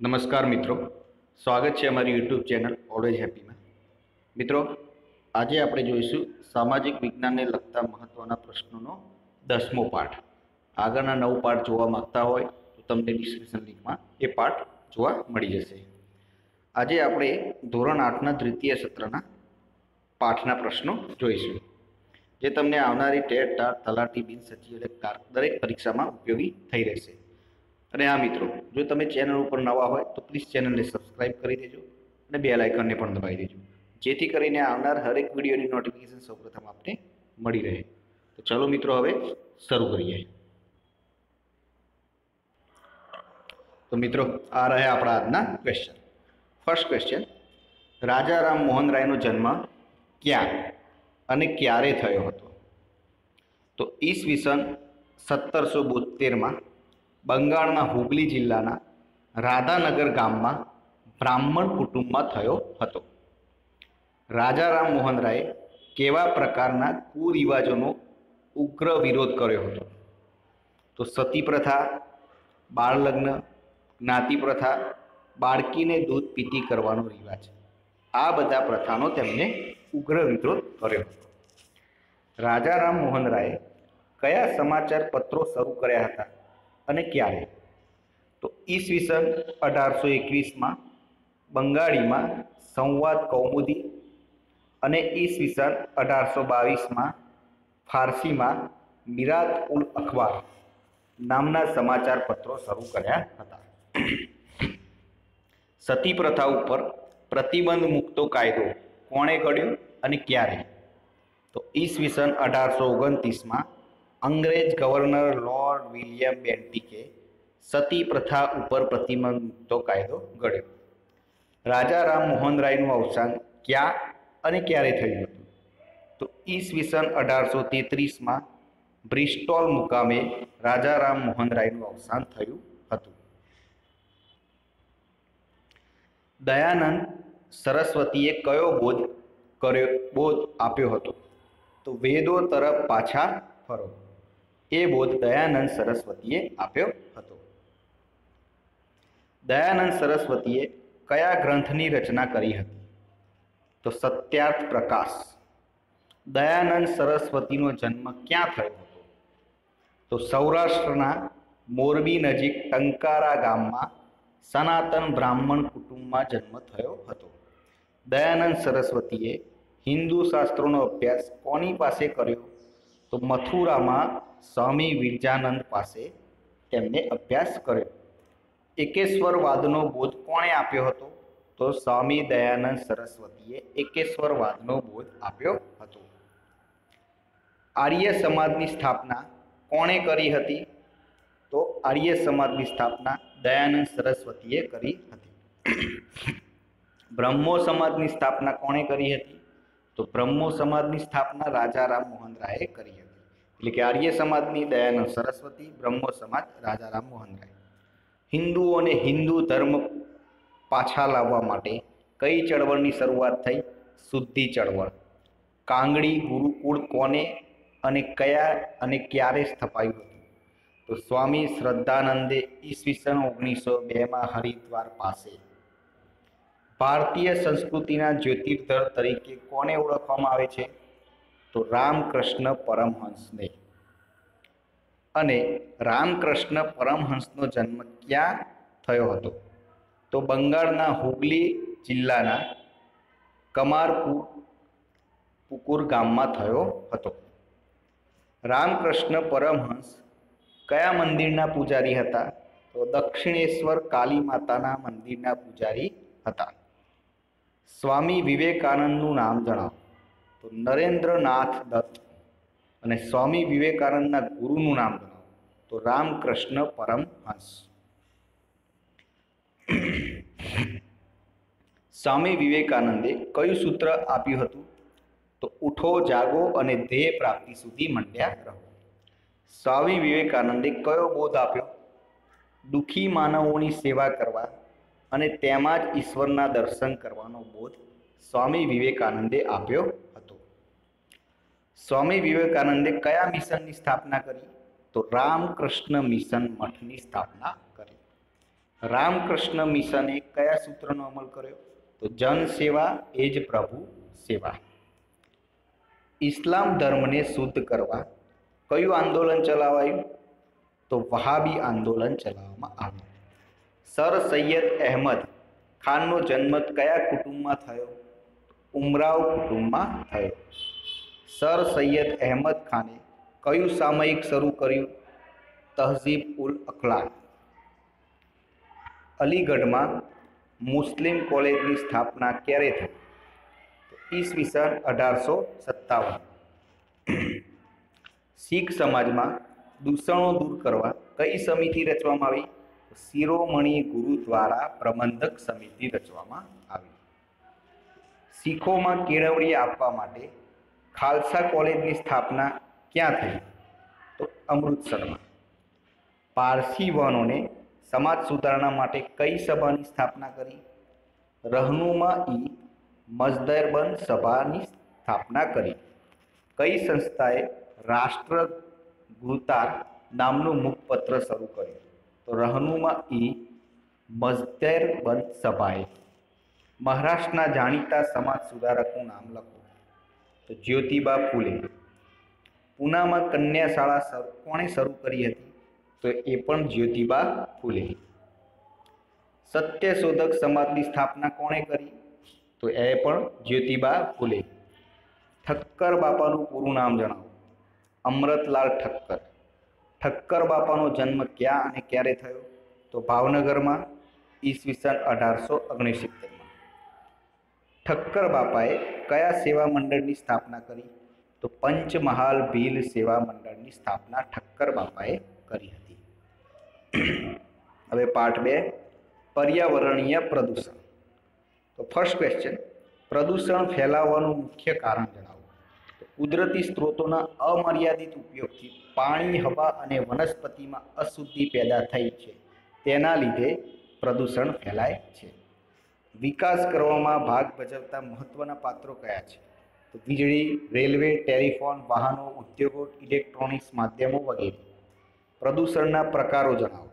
નમસ્કાર મિત્રો. સ્વાગત છે અમારી યુટ્યુબ ચેનલ ઓલવેજ હેપીમાં મિત્રો, આજે આપણે જોઈશું સામાજિક વિજ્ઞાનને લગતા મહત્ત્વના પ્રશ્નોનો દસમો પાઠ. આગળના નવ પાઠ જોવા માગતા હોય તો તમને ડિસ્ક્રિપ્શન લિંકમાં એ પાઠ જોવા મળી જશે. આજે આપણે ધોરણ આઠના દ્વિતીય સત્રના પાઠના પ્રશ્નો જોઈશું. જે તમને આવનારી ટેટ ટાટ તલાટી બિન સચિવ દરેક પરીક્ષામાં ઉપયોગી થઈ રહેશે. અને આ મિત્રો, જો તમે ચેનલ ઉપર નવા હોય તો પ્લીઝ ચેનલને સબસ્ક્રાઇબ કરી દેજો અને બે લાઇકનને પણ દબાવી દેજો. જેથી કરીને આવનાર હરેક વિડીયોની નોટિફિકેશન સૌપ્રથમ આપને મળી રહે. તો ચલો મિત્રો, હવે શરૂ કરીએ. તો મિત્રો, આ રહ્યા આપણા આજના question first question Raja Ram Mohan રાયનો જન્મ ક્યાં અને ક્યારે થયો હતો? તો ઈસવીસન સત્તરસો બોતેરમાં બંગાળના હુગલી જિલ્લાના રાધાનગર ગામમાં બ્રાહ્મણ કુટુંબમાં થયો હતો. રાજા રામ મોહન રાયે કેવા પ્રકારના કુરિવાજોનો ઉગ્ર વિરોધ કર્યો હતો? તો સતી પ્રથા, બાળલગ્ન, જ્ઞાતિ પ્રથા, બાળકીને દૂધ પીતી કરવાનો રિવાજ. આ બધા પ્રથાનો તેમણે ઉગ્ર વિરોધ કર્યો હતો. રાજા રામ મોહન રાયે કયા સમાચાર પત્રો શરૂ કર્યા હતા? અને ક્યારે? તો ઈસવીસન અઢારસો એકવીસમાં બંગાળીમાં સંવાદ કૌમુદી અને ઈસવીસન અઢારસો બાવીસમાં ફારસીમાં મિરાત ઉલ અખબાર નામના સમાચાર પત્રો શરૂ કર્યા હતા. સતી પ્રથા ઉપર પ્રતિબંધ મૂકતો કાયદો કોણે ઘડ્યો અને ક્યારે? તો ઈસવીસન અઢારસો ઓગણત્રીસમાં અંગ્રેજ ગવર્નર લોર્ડ વિલિયમ બેન્ટિકે સતી પ્રથા ઉપર પ્રતિબંધ મૂકતો કાયદો ઘડ્યો. રાજા રામ મોહન રાયનું અવસાન ક્યાં અને ક્યારે થયું હતું? તો ઈસવીસન અઢારસો તેત્રીસમાં બ્રિસ્ટોલ મુકામે રાજા રામ મોહન રાયનું અવસાન થયું હતું. દયાનંદ સરસ્વતીએ કયો બોધ કર્યો, બોધ આપ્યો હતો? તો વેદો તરફ પાછા ફરો. એ બોધ દયાનંદ સરસ્વતીએ આપ્યો હતો. દયાનંદ સરસ્વતીએ કયા ગ્રંથની રચના કરી હતી? તો સત્યાર્થ પ્રકાશ. દયાનંદ સરસ્વતીનો જન્મ ક્યાં થયો હતો? તો સૌરાષ્ટ્રના મોરબી નજીક ટંકારા ગામમાં સનાતન બ્રાહ્મણ કુટુંબમાં જન્મ થયો હતો. દયાનંદ સરસ્વતીએ હિન્દુ શાસ્ત્રોનો અભ્યાસ કોની પાસે કર્યો? તો મથુરામાં સ્વામી વિરજાનંદ પાસે તેમને અભ્યાસ કર્યો. એકેશ્વરવાદનો બોધ કોણે આપ્યો હતો? તો સ્વામી દયાનંદ સરસ્વતીએ એકેશ્વરવાદનો બોધ આપ્યો હતો. આર્ય સમાજની સ્થાપના કોણે કરી હતી? તો આર્ય સમાજની સ્થાપના દયાનંદ સરસ્વતીએ કરી હતી. બ્રહ્મો સમાજની સ્થાપના કોણે કરી હતી? તો બ્રહ્મો સમાજની સ્થાપના રાજા રામ મોહન રાયે કરી હતી. એટલે કે આર્ય સમાજની દયાનંદ સરસ્વતી, બ્રહ્મો સમાજ, રાજા રામ મોહનરાય હિન્દુઓને હિન્દુ ધર્મ પાછા લાવવા માટે કઈ ચળવળની શરૂઆત થઈ? શુદ્ધિ ચળવળ. કાંગડી, ગુરુકુળ કોને અને કયા અને ક્યારે સ્થપાયું હતું? તો સ્વામી શ્રદ્ધાનંદે ઈસવીસન ઓગણીસો બેમાં હરિદ્વાર પાસે. ભારતીય સંસ્કૃતિના જ્યોતિર્ધર તરીકે કોને ઓળખવામાં આવે છે? તો રામકૃષ્ણ પરમહંસને. અને રામકૃષ્ણ પરમહંસનો જન્મ ક્યાં થયો હતો? તો બંગાળના હુગલી જિલ્લાના કમારપુર પુકુર ગામમાં થયો હતો. રામકૃષ્ણ પરમહંસ કયા મંદિરના પૂજારી હતા? તો દક્ષિણેશ્વર કાલી માતાના મંદિરના પૂજારી હતા. સ્વામી વિવેકાનંદનું નામ જણાવો. તો નરેન્દ્રનાથ દત્ત અને સ્વામી વિવેકાનંદના ગુરુનું નામ જણાવો તો રામકૃષ્ણ પરમહંસ સ્વામી વિવેકાનંદે કયું સૂત્ર આપ્યું હતું? તો ઉઠો, જાગો અને ધ્યેય પ્રાપ્તિ સુધી મંડ્યા રહો. સ્વામી વિવેકાનંદે કયો બોધ આપ્યો? દુઃખી માનવોની સેવા કરવા અને તેમાં જ ઈશ્વરના દર્શન કરવાનો બોધ સ્વામી વિવેકાનંદે આપ્યો સ્વામી વિવેકાનંદે કયા મિશનની સ્થાપના કરી? તો રામકૃષ્ણ મિશન મઠની સ્થાપના કરી. રામકૃષ્ણ મિશને કયા સૂત્રનો અમલ કર્યો? તો જન સેવા એ જ પ્રભુ સેવા. ઇસ્લામ ધર્મને શુદ્ધ કરવા કયું આંદોલન ચલાવાયું? તો વહાબી આંદોલન ચલાવવામાં આવ્યું. સર સૈયદ અહેમદ ખાનનો જન્મ કયા કુટુંબમાં થયો? ઉમરાવ કુટુંબમાં થયો. સર સૈયદ અહેમદ ખાને કયું સામયિક શરૂ કર્યું? તહઝીબ ઉલ અખલાક. અલીગઢમાં મુસ્લિમ કોલેજની સ્થાપના ક્યારે થઈ? ઈસવીસન અઢારસો સત્તાવન. શીખ સમાજમાં દૂષણો દૂર કરવા કઈ સમિતિ રચવામાં આવી? શિરોમણી ગુરુદ્વારા પ્રબંધક સમિતિ રચવામાં આવી. શીખોમાં કેળવણી આપવા માટે ખાલસા કોલેજની સ્થાપના ક્યાં થઈ? તો અમૃતસરમાં પારસી વનોને સમાજ સુધારણા માટે કઈ સભાની સ્થાપના કરી? રહનુમા ઈ મજદરબંધ સભાની સ્થાપના કરી. કઈ સંસ્થાએ રાષ્ટ્ર ગુતાર નામનું મુખપત્ર શરૂ કર્યું? તો રહનુમા ઈ મજદરબંધ સભાએ. મહારાષ્ટ્રના જાણીતા સમાજ સુધારકનું નામ લખો. તો જ્યોતિબા ફૂલે. પૂનામાં કન્યા શાળા કોણે શરૂ કરી હતી? તો એ પણ જ્યોતિબા ફૂલે. સત્યશોધક સમાજની સ્થાપના કોણે કરી? તો એ પણ જ્યોતિબા ફૂલે. ઠક્કર બાપાનું પૂરું નામ જણાવો. અમૃતલાલ ઠક્કર. ઠક્કર બાપાનો જન્મ ક્યાં અને ક્યારે થયો? તો ભાવનગરમાં ઈસવીસન અઢારસો ઓગણસિત્તેરમાં. ઠક્કર બાપાએ કયા સેવા મંડળની સ્થાપના કરી? તો પંચમહાલ ભીલ સેવા મંડળની સ્થાપના ઠક્કર બાપાએ કરી હતી. હવે પાઠ બે, પર્યાવરણીય પ્રદૂષણ. તો ફર્સ્ટ ક્વેશ્ચન પ્રદૂષણ ફેલાવવાનું મુખ્ય કારણ જણાવો. તો કુદરતી સ્ત્રોતોના અમર્યાદિત ઉપયોગથી પાણી, હવા અને વનસ્પતિમાં અશુદ્ધિ પેદા થઈ છે. તેના લીધે પ્રદૂષણ ફેલાય છે. વિકાસ કરવામાં ભાગ ભજવતા મહત્વના પાત્રો કયા છે? તો વીજળી, રેલવે, ટેલિફોન, વાહનો, ઉદ્યોગો, ઇલેક્ટ્રોનિક્સ માધ્યમો વગેરે. પ્રદૂષણના પ્રકારો જણાવો.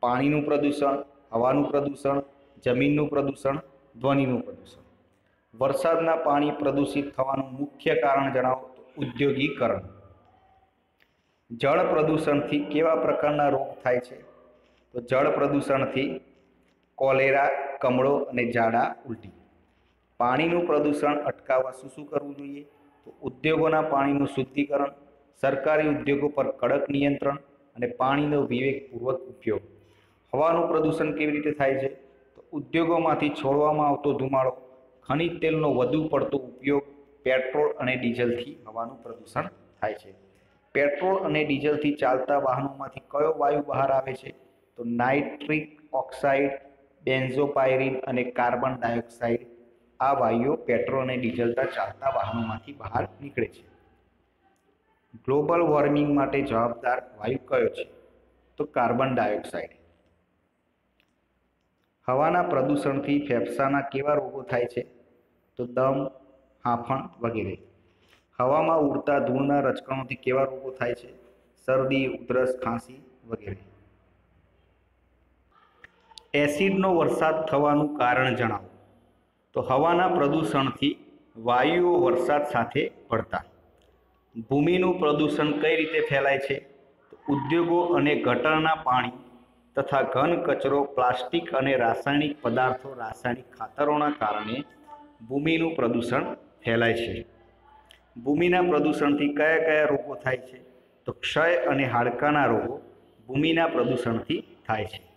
પાણીનું પ્રદૂષણ, હવાનું પ્રદૂષણ, જમીનનું પ્રદૂષણ, ધ્વનિનું પ્રદૂષણ. વરસાદના પાણી પ્રદૂષિત થવાનું મુખ્ય કારણ જણાવો તો ઉદ્યોગીકરણ. જળ પ્રદૂષણથી કેવા પ્રકારના રોગ થાય છે? તો જળ પ્રદૂષણથી કોલેરા, કમળો અને ઝાડા ઉલટી. પાણીનું પ્રદૂષણ અટકાવવા શું શું કરવું જોઈએ? તો ઉદ્યોગોના પાણીનું શુદ્ધિકરણ, સરકારી ઉદ્યોગો પર કડક નિયંત્રણ અને પાણીનો વિવેકપૂર્વક ઉપયોગ. હવાનું પ્રદૂષણ કેવી રીતે થાય છે? તો ઉદ્યોગોમાંથી છોડવામાં આવતો ધુમાડો, ખનિજ તેલનો વધુ પડતો ઉપયોગ, પેટ્રોલ અને ડીઝલથી હવાનું પ્રદૂષણ થાય છે. પેટ્રોલ અને ડીઝલથી ચાલતા વાહનોમાંથી કયો વાયુ બહાર આવે છે? તો નાઇટ્રિક ઓક્સાઇડ બેન્ઝોપાયરીન અને કાર્બન ડાયોક્સાઇડ, આ વાયુઓ પેટ્રોલ અને ડીઝલતા ચાલતા વાહનોમાંથી બહાર નીકળે છે. ગ્લોબલ વોર્મિંગ માટે જવાબદાર વાયુ કયો છે? તો કાર્બન ડાયોક્સાઇડ. હવાના પ્રદૂષણથી ફેફસાના કેવા રોગો થાય છે? તો દમ હાંફણ વગેરે. હવામાં ઉડતા ધૂળના રચકણોથી કેવા રોગો થાય છે? શરદી, ઉધરસ, ખાંસી વગેરે. એસિડનો વરસાદ થવાનું કારણ જણાવો. તો હવાના પ્રદૂષણથી વાયુઓ વરસાદ સાથે પડતા ભૂમિનું પ્રદૂષણ કઈ રીતે ફેલાય છે? ઉદ્યોગો અને ગટરના પાણી તથા ઘન, કચરો, પ્લાસ્ટિક અને રાસાયણિક પદાર્થો રાસાયણિક ખાતરોના કારણે ભૂમિનું પ્રદૂષણ ફેલાય છે. ભૂમિના પ્રદૂષણથી કયા કયા રોગો થાય છે? તો ક્ષય અને હાડકાના રોગો ભૂમિના પ્રદૂષણથી થાય છે.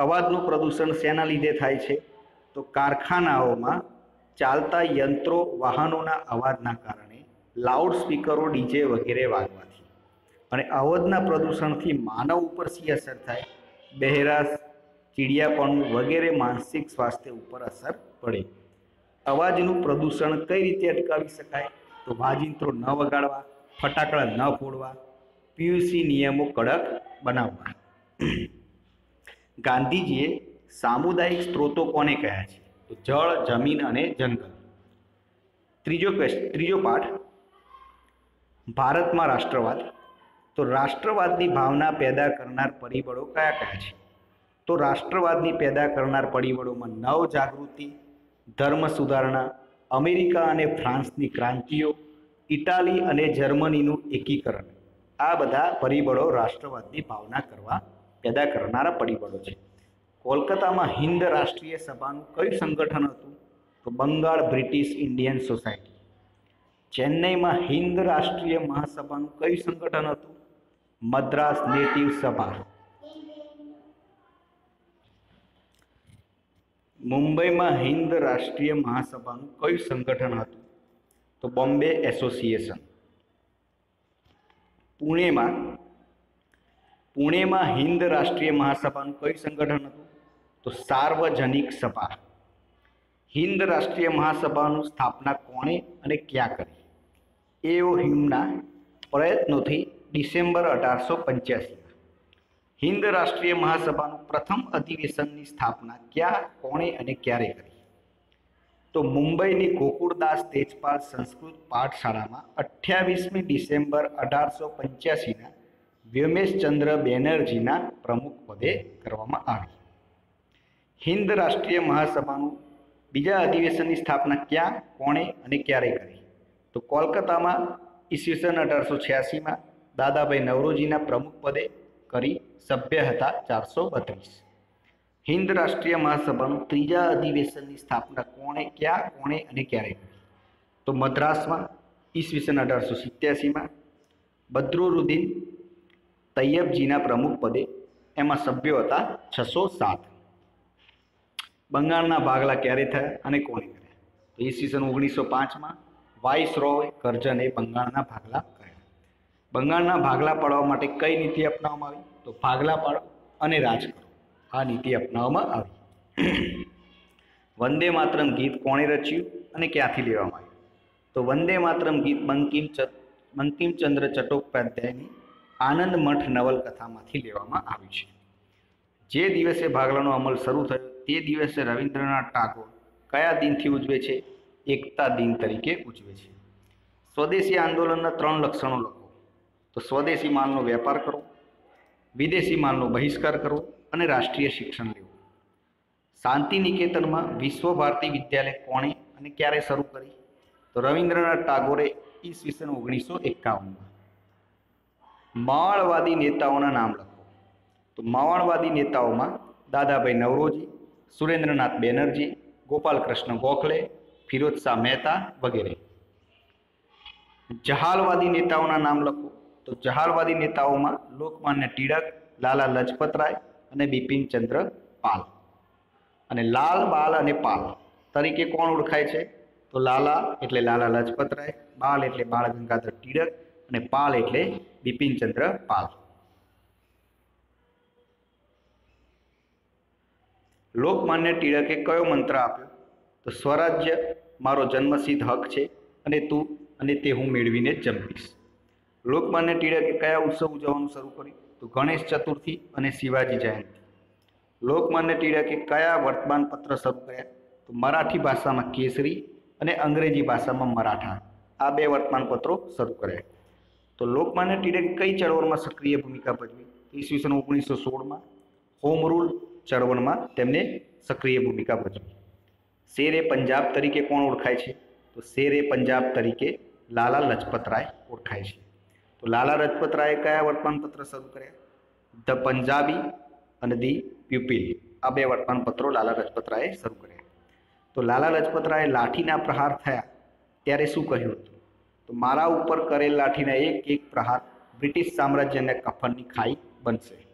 અવાજનું પ્રદૂષણ શેના લીધે થાય છે? તો કારખાનાઓમાં ચાલતા યંત્રો, વાહનોના અવાજના કારણે લાઉડ સ્પીકરો, ડીજે વગેરે વાગવાથી. અને અવાજના પ્રદૂષણથી માનવ ઉપર શી અસર થાય? બહેરાશ, ચીડિયાપણું વગેરે માનસિક સ્વાસ્થ્ય ઉપર અસર પડે. અવાજનું પ્રદૂષણ કઈ રીતે અટકાવી શકાય? તો વાજિંત્રો ન વગાડવા, ફટાકડા ન ફોડવા, પીયુસી નિયમો કડક બનાવવા. ગાંધીજીએ સામુદાયિક સ્ત્રોતો કોને કહ્યા છે? તો જળ, જમીન અને જંગલ. ત્રીજો ત્રીજો પાઠ. ભારતમાં રાષ્ટ્રવાદ. તો રાષ્ટ્રવાદની ભાવના પેદા કરનાર પરિબળો કયા કયા છે? તો રાષ્ટ્રવાદની પેદા કરનાર પરિબળોમાં નવ જાગૃતિ ધર્મ સુધારણા, અમેરિકા અને ફ્રાન્સની ક્રાંતિઓ, ઇટાલી અને જર્મનીનું એકીકરણ. આ બધા પરિબળો રાષ્ટ્રવાદની ભાવના કરવા પેદા કરનારા પરિબળો છે. કોલકાતામાં હિન્દ રાષ્ટ્રીય સભાનું કયું સંગઠન હતું? તો બંગાળ બ્રિટિશ ઇન્ડિયન સોસાયટી. ચેન્નઈમાં હિન્દ રાષ્ટ્રીય મહાસભાનું કયું સંગઠન હતું? મદ્રાસ નેટિવ સભા. મુંબઈમાં હિન્દ રાષ્ટ્રીય મહાસભાનું કયું સંગઠન હતું? તો બોમ્બે એસોસિએશન. પુણેમાં પુણેમાં હિન્દ રાષ્ટ્રીય મહાસભાનું કયું સંગઠન હતું? તો સાર્વજનિક સભા. હિન્દ રાષ્ટ્રીય મહાસભાનું સ્થાપના કોણે અને ક્યાં કરી? એઓ હિમના પ્રયત્નોથી ડિસેમ્બર અઢારસો પંચ્યાસીમાં. હિન્દ રાષ્ટ્રીય મહાસભાનું પ્રથમ અધિવેશનની સ્થાપના ક્યાં, કોણે અને ક્યારે કરી? તો મુંબઈની ગોકુળદાસ તેજપાલ સંસ્કૃત પાઠશાળામાં અઠ્યાવીસમી ડિસેમ્બર અઢારસો પંચ્યાસીના વ્યોમેશચંદ્ર બેનર્જીના પ્રમુખ પદે કરવામાં આવી. હિન્દ રાષ્ટ્રીય મહાસભાનું બીજા અધિવેશનની સ્થાપના ક્યાં, કોણે અને ક્યારે કરી? તો કોલકાતામાં ઈસવીસન અઢારસો છ્યાસીમાં દાદાભાઈ નવરોજીના પ્રમુખ પદે કરી સભ્ય હતા ચારસો બત્રીસ. હિન્દ રાષ્ટ્રીય મહાસભાનું ત્રીજા અધિવેશનની સ્થાપના કોણે, ક્યાં, કોણે અને ક્યારે કરી? તો મદ્રાસમાં ઈસવીસન અઢારસો સિત્યાસીમાં બદરુરુદ્દીન તૈયબજીના પ્રમુખ પદે એમાં સભ્યો હતા છસો સાત. બંગાળના ભાગલા ક્યારે થયા અને કોણે કર્યા? તો ઈસવીસન ઓગણીસો પાંચમાં વાઇસ રોય કરજને બંગાળના ભાગલા કર્યા. બંગાળના ભાગલા પાડવા માટે કઈ નીતિ અપનાવવામાં આવી? તો ભાગલા પાડો અને રાજ કરો. આ નીતિ અપનાવવામાં આવી. વંદે માતરમ ગીત કોણે રચ્યું અને ક્યાંથી લેવામાં આવ્યું? તો વંદે માતરમ ગીત બંકિમ બંકિમચંદ્ર ચટ્ટોપાધ્યાયની આનંદ મઠ નવલકથામાંથી લેવામાં આવ્યું છે. જે દિવસે ભાગલાનો અમલ શરૂ થયો, તે દિવસે રવિન્દ્રનાથ ટાગોર કયા દિનથી ઉજવે છે? એકતા દિન તરીકે ઉજવે છે. સ્વદેશી આંદોલનના ત્રણ લક્ષણો લખો. તો સ્વદેશી માલનો વેપાર કરવો વિદેશી માલનો બહિષ્કાર કરવો અને રાષ્ટ્રીય શિક્ષણ લેવું. શાંતિ નિકેતનમાં વિશ્વ ભારતી વિદ્યાલય કોણે અને ક્યારે શરૂ કરી? તો રવિન્દ્રનાથ ટાગોરે ઈસવીસન ઓગણીસો એકાવનમાં. માવળવાદી નેતાઓના નામ લખો. તો માવાણવાદી નેતાઓમાં દાદાભાઈ નવરોજી, સુરેન્દ્રનાથ બેનર્જી, ગોપાલકૃષ્ણ ગોખલે, ફિરોજ શાહ મહેતા વગેરે. જહાલવાદી નેતાઓના નામ લખો. તો જહાલવાદી નેતાઓમાં લોકમાન્ય ટિળક લાલા લજપતરાય અને બિપિનચંદ્ર પાલ. અને લાલ, બાલ અને પાલ. તરીકે કોણ ઓળખાય છે? તો લાલા એટલે લાલા લજપતરાય બાલ એટલે બાળ ગંગાધર ટિળક અને પાલ એટલે બિપિનચંદ્ર પાલ. લોકમાન્ય ટિળકે કયો મંત્ર આપ્યો? તો સ્વરાજ્ય, મારો જન્મસિદ્ધ હક છે અને તું અને તે હું મેળવીને જ જંપીશ લોકમાન્ય ટિળકે કયા ઉત્સવ ઉજવવાનું શરૂ કર્યું? તો ગણેશ ચતુર્થી અને શિવાજી જયંતિ. લોકમાન્ય ટિળકે કયા વર્તમાન પત્ર શરૂ કર્યા? તો મરાઠી ભાષામાં કેસરી અને અંગ્રેજી ભાષામાં મરાઠા. આ બે વર્તમાનપત્રો શરૂ કર્યા. તો લોકમાન્ય ટિળકે કઈ ચળવળમાં સક્રિય ભૂમિકા ભજવી? ઈસવીસન ઓગણીસો સોળમાં હોમ રૂલ ચળવળમાં તેમને સક્રિય ભૂમિકા ભજવી. શેરે પંજાબ તરીકે કોણ ઓળખાય છે? તો શેરે પંજાબ તરીકે લાલા લજપતરાય ઓળખાય છે. તો લાલા લજપતરાયે કયા વર્તમાનપત્ર શરૂ કર્યા? ધ પંજાબી અને ધી પ્યુપિલ આ બે વર્તમાનપત્રો લાલા લજપતરાયે શરૂ કર્યા. તો લાલા લજપતરાયે લાઠીના પ્રહાર થયા. ત્યારે શું કહ્યું હતું? તો મારા ઉપર કરેલ લાઠીના એક એક પ્રહાર બ્રિટિશ સામ્રાજ્યને કફનની ખાઈ બનશે.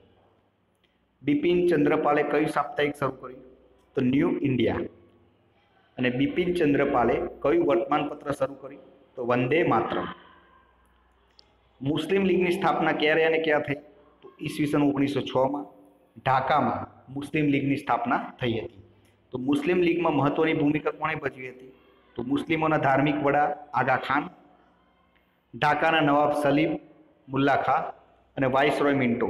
બિપિન ચંદ્રપાલે કયું સાપ્તાહિક શરૂ કર્યું? તો ન્યૂ ઇન્ડિયા. અને બિપિન ચંદ્રપાલે કયું વર્તમાનપત્ર શરૂ કર્યું? તો વંદે માત્ર મુસ્લિમ લીગની સ્થાપના ક્યારે અને ક્યાં થઈ? તો ઈસવીસન ઓગણીસો છમાં ઢાકામાં મુસ્લિમ લીગની સ્થાપના થઈ હતી. તો મુસ્લિમ લીગમાં મહત્વની ભૂમિકા કોણે ભજવી હતી? તો મુસ્લિમોના ધાર્મિક વડા આગા ખાન ઢાકાના નવાબ સલીમ મુલ્લા ખા અને વાઇસરોય મિન્ટો.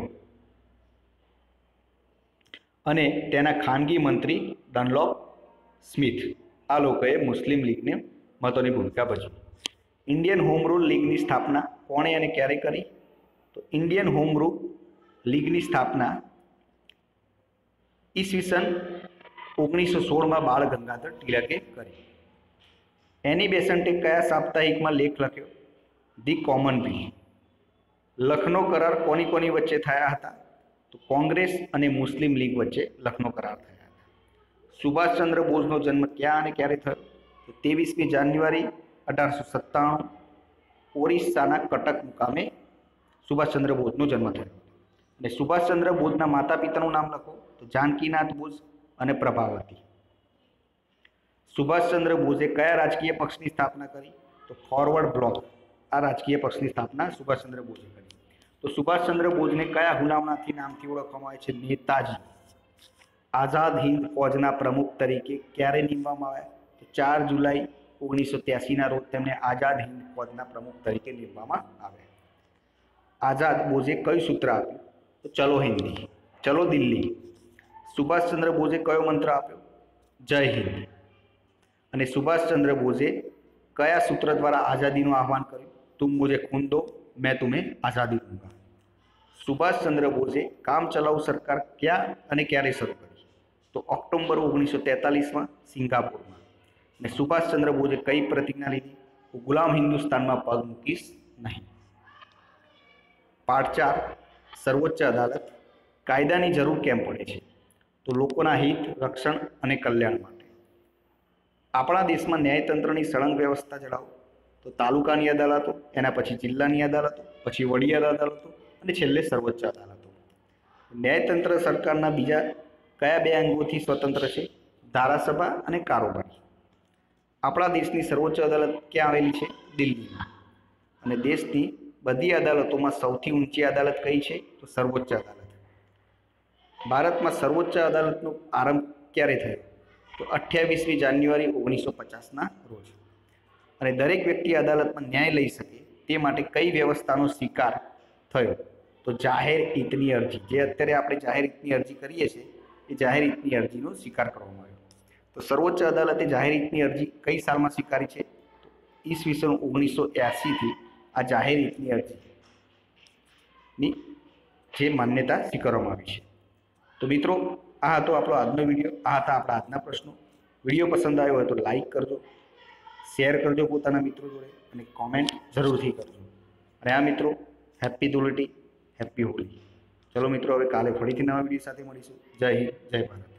અને તેના ખાનગી મંત્રી ડનલોપ સ્મિથ. આ લોકોએ મુસ્લિમ લીગને મહત્વની ભૂમિકા ભજવી. ઇન્ડિયન હોમ રૂલ લીગની સ્થાપના કોણે અને ક્યારે કરી? તો ઇન્ડિયન હોમ રૂલ લીગની સ્થાપના ઈસવીસન ઓગણીસો સોળમાં બાળ ગંગાધર તિલકે કરી. એની બેસન્ટે કયા સાપ્તાહિકમાં લેખ લખ્યો? ધી કોમન બી લખનૌ કરાર કોની કોની વચ્ચે થયા હતા? તો કોંગ્રેસ અને મુસ્લિમ લીગ વચ્ચે લખનૌ કરાર થયા હતા. સુભાષચંદ્ર બોઝનો જન્મ ક્યાં અને ક્યારે થયો? તો ત્રેવીસમી જાન્યુઆરી અઢારસો સત્તાણું ઓરિસ્સાના કટક મુકામે સુભાષચંદ્ર બોઝનો જન્મ થયો. અને સુભાષચંદ્ર બોઝના માતા પિતાનું નામ લખો. તો જાનકીનાથ બોઝ અને પ્રભાવતી. સુભાષચંદ્ર બોઝે કયા રાજકીય પક્ષની સ્થાપના કરી? તો ફોરવર્ડ બ્લોક. આ રાજકીય પક્ષની સ્થાપના સુભાષચંદ્ર બોઝે કરી. તો સુભાષચંદ્ર બોઝને કયા હુલામણાથી નામથી ઓળખવામાં આવે છે? નેતાજી. આઝાદ હિન્દ ફૌજના પ્રમુખ તરીકે ક્યારે નીમવામાં આવ્યા? તો ચાર જુલાઈ ઓગણીસો ત્યાસીના રોજ તેમને આઝાદ હિન્દ ફૌજના પ્રમુખ તરીકે નીમવામાં આવ્યા. આઝાદ બોઝે કયું સૂત્ર આપ્યું? તો ચલો હિન્દી. ચલો દિલ્હી. સુભાષચંદ્ર બોઝે કયો મંત્ર આપ્યો? જય હિન્દ. અને સુભાષચંદ્ર બોઝે કયા સૂત્ર દ્વારા આઝાદીનું આહવાન કર્યું? તુમ મુજે ખૂન દો, મેં તુમ્हें આઝાદી દૂંગા સુભાષચંદ્ર બોઝે કામ ચલાઉ સરકાર ક્યાં અને ક્યારે શરૂ કરી? તો ઓક્ટોબર ઓગણીસો તેતાલીસમાં સિંગાપુરમાં. ને સુભાષચંદ્ર બોઝે કઈ પ્રતિજ્ઞા લીધી? હું ગુલામ હિન્દુસ્તાનમાં પગ મૂકીશ નહીં. પાઠ ચાર, સર્વોચ્ચ અદાલત. કાયદાની જરૂર કેમ પડે છે? તો લોકોના હિત, રક્ષણ અને કલ્યાણ માટે આપણા દેશમાં ન્યાયતંત્રની સળંગ વ્યવસ્થા જણાવો તો તાલુકાની અદાલતો, એના પછી જિલ્લાની અદાલતો, પછી વડી અદાલતો અને છેલ્લે સર્વોચ્ચ અદાલતો. ન્યાયતંત્ર સરકારના બીજા કયા બે અંગોથી સ્વતંત્ર છે? ધારાસભા અને કારોબારી. આપણા દેશની સર્વોચ્ચ અદાલત ક્યાં આવેલી છે? દિલ્હીમાં. અને દેશની બધી અદાલતોમાં સૌથી ઊંચી અદાલત કઈ છે? તો સર્વોચ્ચ અદાલત. ભારતમાં સર્વોચ્ચ અદાલતનો આરંભ ક્યારે થયો? તો અઠ્યાવીસમી જાન્યુઆરી ઓગણીસો પચાસના રોજ. અને દરેક વ્યક્તિ અદાલતમાં ન્યાય લઈ શકે તે માટે કઈ વ્યવસ્થાનો સ્વીકાર થયો? તો જાહેર હિતની અરજી. જે અત્યારે આપણે જાહેર હિતની અરજી કરીએ છીએ, એ જાહેર હિતની અરજીનો સ્વીકાર કરવામાં આવ્યો. તો સર્વોચ્ચ અદાલતે જાહેર હિતની અરજી કઈ સાલમાં સ્વીકારી છે? ઈસવીસન ઓગણીસો એંસીથી આ જાહેર હિતની અરજીની જે માન્યતા સ્વીકારવામાં આવી છે. તો મિત્રો આ હતો આપણો આજનો વીડિયો. આ હતા આપણા આજના પ્રશ્નો. વીડિયો પસંદ આવ્યો હોય તો લાઈક કરજો, શેર કરજો પોતાના મિત્રો જોડે અને કોમેન્ટ જરૂરથી કરજો. અને આ મિત્રો હેપી ધૂળેટી હેપી હોળી. ચલો મિત્રો, હવે કાલે ફરીથી નવા વીડિયો સાથે મળીશું. જય હિન્દ, જય ભારત.